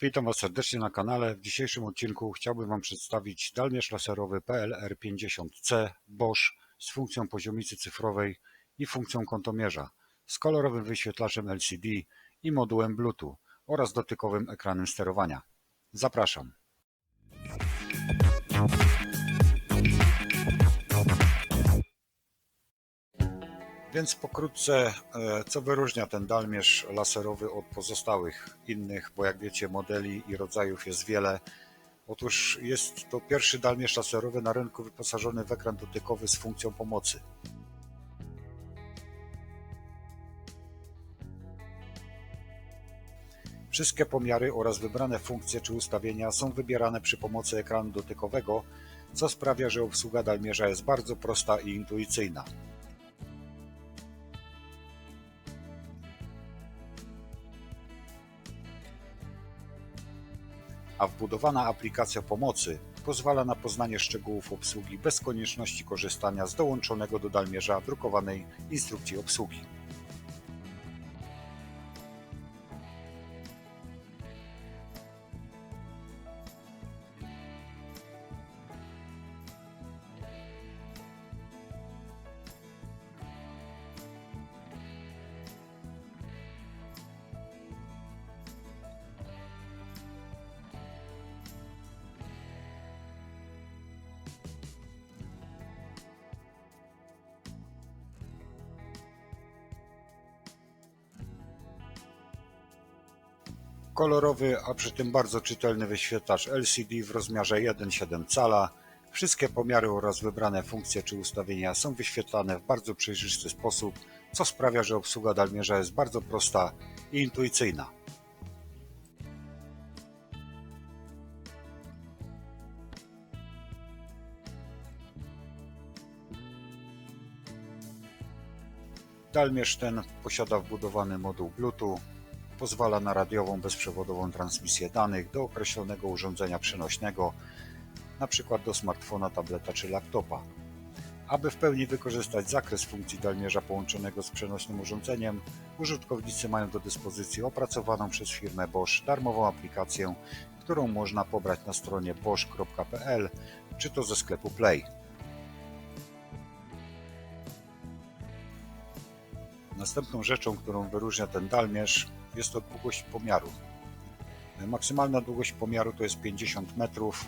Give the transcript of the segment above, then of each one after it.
Witam Was serdecznie na kanale. W dzisiejszym odcinku chciałbym Wam przedstawić dalmierz laserowy PLR50C Bosch z funkcją poziomicy cyfrowej i funkcją kątomierza, z kolorowym wyświetlaczem LCD i modułem Bluetooth oraz dotykowym ekranem sterowania. Zapraszam. Więc pokrótce, e, co wyróżnia ten dalmierz laserowy od pozostałych innych, bo jak wiecie, modeli i rodzajów jest wiele. Otóż jest to pierwszy dalmierz laserowy na rynku wyposażony w ekran dotykowy z funkcją pomocy. Wszystkie pomiary oraz wybrane funkcje czy ustawienia są wybierane przy pomocy ekranu dotykowego, co sprawia, że obsługa dalmierza jest bardzo prosta i intuicyjna. A wbudowana aplikacja pomocy pozwala na poznanie szczegółów obsługi bez konieczności korzystania z dołączonego do dalmierza drukowanej instrukcji obsługi. Kolorowy, a przy tym bardzo czytelny wyświetlacz LCD w rozmiarze 1,7 cala. Wszystkie pomiary oraz wybrane funkcje czy ustawienia są wyświetlane w bardzo przejrzysty sposób, co sprawia, że obsługa dalmierza jest bardzo prosta i intuicyjna. Dalmierz ten posiada wbudowany moduł Bluetooth, pozwala na radiową bezprzewodową transmisję danych do określonego urządzenia przenośnego, np. do smartfona, tableta czy laptopa. Aby w pełni wykorzystać zakres funkcji dalmierza połączonego z przenośnym urządzeniem, użytkownicy mają do dyspozycji opracowaną przez firmę Bosch darmową aplikację, którą można pobrać na stronie bosch.pl czy to ze sklepu Play. Następną rzeczą, którą wyróżnia ten dalmierz jest to długość pomiaru. Maksymalna długość pomiaru to jest 50 metrów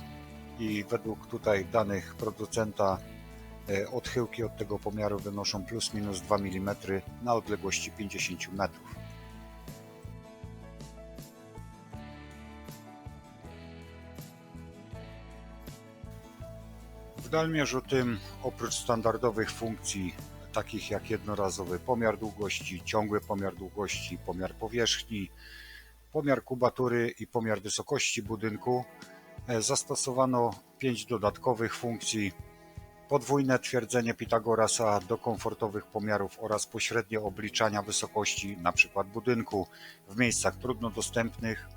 i według tutaj danych producenta e, odchyłki od tego pomiaru wynoszą plus minus 2 mm na odległości 50 metrów. W dalmierzu tym oprócz standardowych funkcji takich jak jednorazowy pomiar długości, ciągły pomiar długości, pomiar powierzchni, pomiar kubatury i pomiar wysokości budynku. E, zastosowano pięć dodatkowych funkcji. Podwójne twierdzenie Pitagorasa do komfortowych pomiarów oraz pośrednie obliczania wysokości np. budynku w miejscach trudno dostępnych.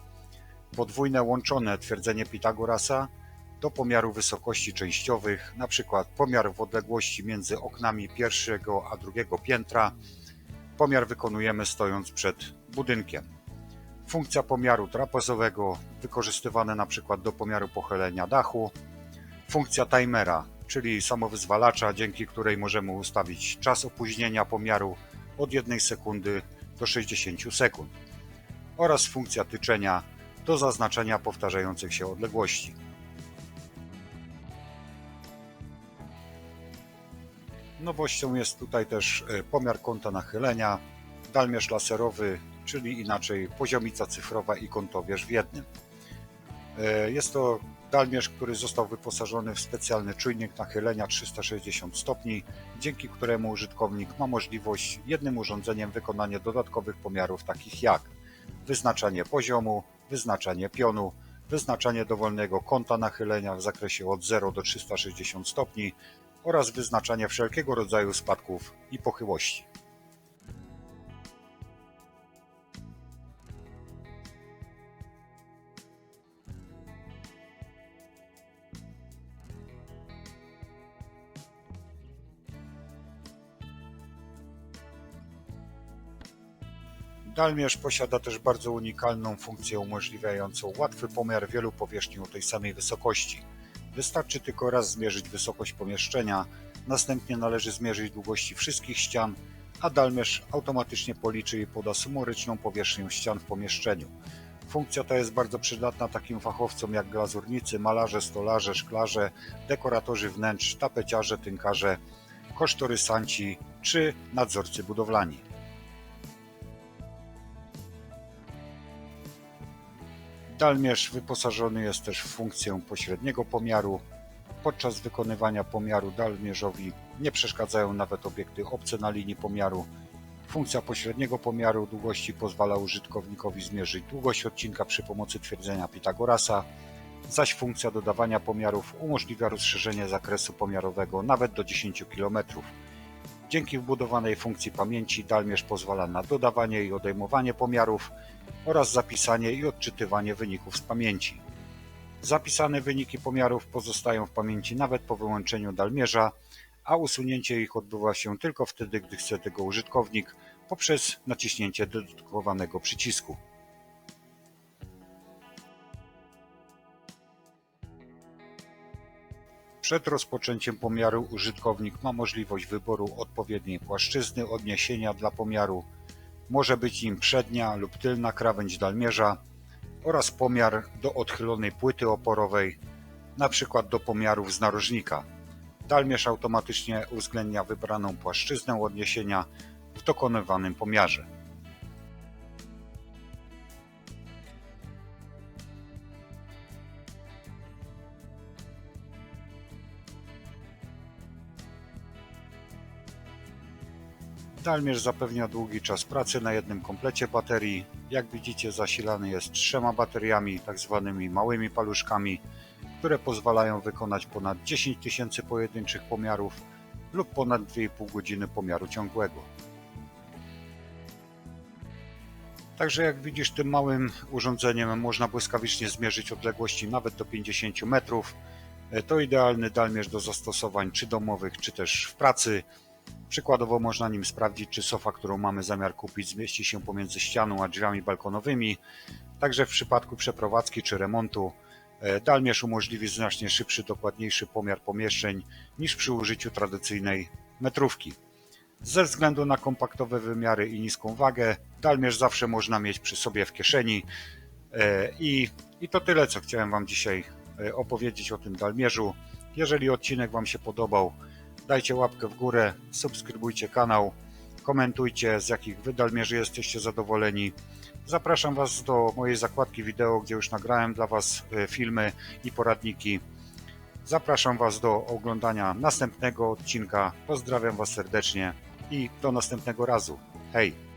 Podwójne łączone twierdzenie Pitagorasa do pomiaru wysokości częściowych, np. pomiar w odległości między oknami pierwszego a drugiego piętra. Pomiar wykonujemy stojąc przed budynkiem. Funkcja pomiaru trapezowego wykorzystywana np. do pomiaru pochylenia dachu. Funkcja timera, czyli samowyzwalacza, dzięki której możemy ustawić czas opóźnienia pomiaru od 1 sekundy do 60 sekund. Oraz funkcja tyczenia do zaznaczenia powtarzających się odległości. Nowością jest tutaj też e, pomiar kąta nachylenia, dalmierz laserowy, czyli inaczej poziomica cyfrowa i kątowierz w jednym. E, jest to dalmierz, który został wyposażony w specjalny czujnik nachylenia 360 stopni, dzięki któremu użytkownik ma możliwość jednym urządzeniem wykonania dodatkowych pomiarów takich jak wyznaczanie poziomu, wyznaczanie pionu, wyznaczanie dowolnego kąta nachylenia w zakresie od 0 do 360 stopni oraz wyznaczanie wszelkiego rodzaju spadków i pochyłości. Dalmierz posiada też bardzo unikalną funkcję umożliwiającą łatwy pomiar wielu powierzchni o tej samej wysokości. Wystarczy tylko raz zmierzyć wysokość pomieszczenia, następnie należy zmierzyć długości wszystkich ścian, a Dalmierz automatycznie policzy i poda sumoryczną powierzchnię ścian w pomieszczeniu. Funkcja ta jest bardzo przydatna takim fachowcom jak glazurnicy, malarze, stolarze, szklarze, dekoratorzy wnętrz, tapeciarze, tynkarze, kosztorysanci czy nadzorcy budowlani. Dalmierz wyposażony jest też w funkcję pośredniego pomiaru. Podczas wykonywania pomiaru dalmierzowi nie przeszkadzają nawet obiekty obce na linii pomiaru. Funkcja pośredniego pomiaru długości pozwala użytkownikowi zmierzyć długość odcinka przy pomocy twierdzenia Pitagorasa, zaś funkcja dodawania pomiarów umożliwia rozszerzenie zakresu pomiarowego nawet do 10 km. Dzięki wbudowanej funkcji pamięci Dalmierz pozwala na dodawanie i odejmowanie pomiarów oraz zapisanie i odczytywanie wyników z pamięci. Zapisane wyniki pomiarów pozostają w pamięci nawet po wyłączeniu Dalmierza, a usunięcie ich odbywa się tylko wtedy, gdy chce tego użytkownik poprzez naciśnięcie dedykowanego przycisku. Przed rozpoczęciem pomiaru użytkownik ma możliwość wyboru odpowiedniej płaszczyzny odniesienia dla pomiaru. Może być nim przednia lub tylna krawędź dalmierza oraz pomiar do odchylonej płyty oporowej, np. do pomiarów z narożnika. Dalmierz automatycznie uwzględnia wybraną płaszczyznę odniesienia w dokonywanym pomiarze. Dalmierz zapewnia długi czas pracy na jednym komplecie baterii. Jak widzicie zasilany jest trzema bateriami, tak zwanymi małymi paluszkami, które pozwalają wykonać ponad 10 tysięcy pojedynczych pomiarów lub ponad 2,5 godziny pomiaru ciągłego. Także jak widzisz tym małym urządzeniem można błyskawicznie zmierzyć odległości nawet do 50 metrów. To idealny dalmierz do zastosowań czy domowych, czy też w pracy. Przykładowo można nim sprawdzić, czy sofa, którą mamy zamiar kupić, zmieści się pomiędzy ścianą a drzwiami balkonowymi. Także w przypadku przeprowadzki czy remontu e, dalmierz umożliwi znacznie szybszy, dokładniejszy pomiar pomieszczeń niż przy użyciu tradycyjnej metrówki. Ze względu na kompaktowe wymiary i niską wagę, dalmierz zawsze można mieć przy sobie w kieszeni. E, I, i to tyle, co chciałem Wam dzisiaj e, opowiedzieć o tym dalmierzu. Jeżeli odcinek Wam się podobał, Dajcie łapkę w górę, subskrybujcie kanał, komentujcie z jakich wydalmierzy jesteście zadowoleni. Zapraszam Was do mojej zakładki wideo, gdzie już nagrałem dla Was e, filmy i poradniki. Zapraszam Was do oglądania następnego odcinka. Pozdrawiam Was serdecznie i do następnego razu. Hej!